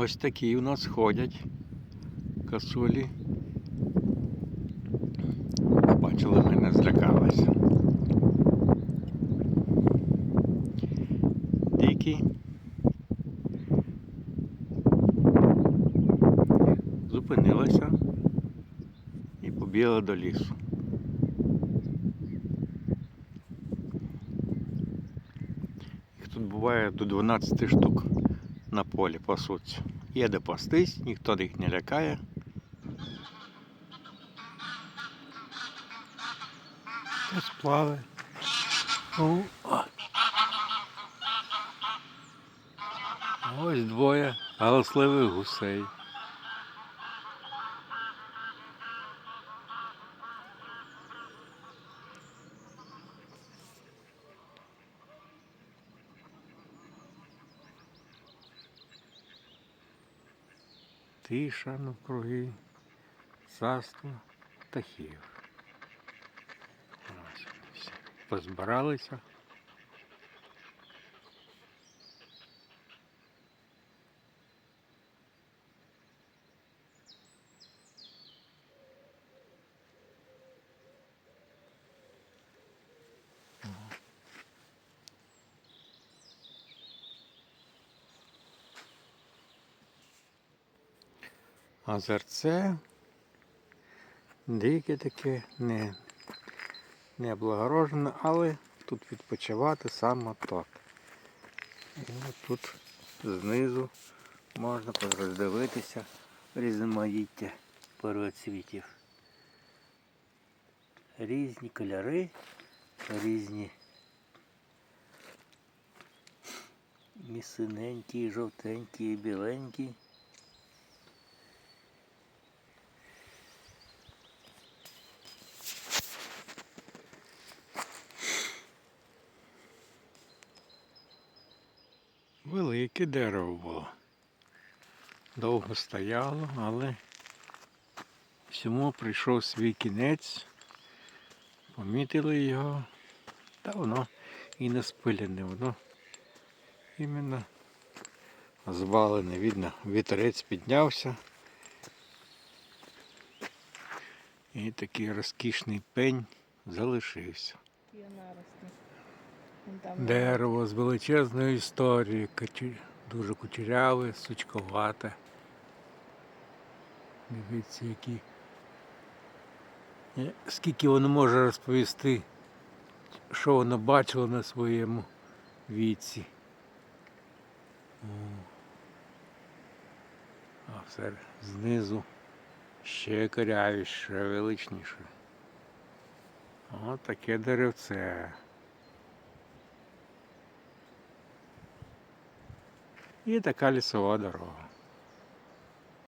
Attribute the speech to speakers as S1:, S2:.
S1: Ось такі у нас ходять косулі. Побачили мене, злякалися. Дикі. Зупинилася і побігла до лісу. Їх тут буває до 12 штук на полі пасуться. Є де пастись, ніхто їх не лякає. Хтось плаває. Ось двоє галасливих гусей. Тиша навкруги, царство птахів. Позбиралися. Озерце дике таке, не, не облагорожене, але тут відпочивати саме так. І тут знизу можна роздивитися різноманіття первоцвітів. Різні кольори, різні і синенькі, і жовтенькі, біленькі. Велике дерево було. Довго стояло, але всьому прийшов свій кінець. Помітили його, та воно і не спилене, воно іменно звалене. Видно, вітерець піднявся. І такий розкішний пень залишився.
S2: Вон там
S1: Дерево з величезною історією, дуже кучеряве, сучковате. Дивіться, які. Е, Скільки воно може розповісти, що воно бачило на своєму віці. А все знизу ще корявіше, величніше. О, таке деревце. І така лісова дорога.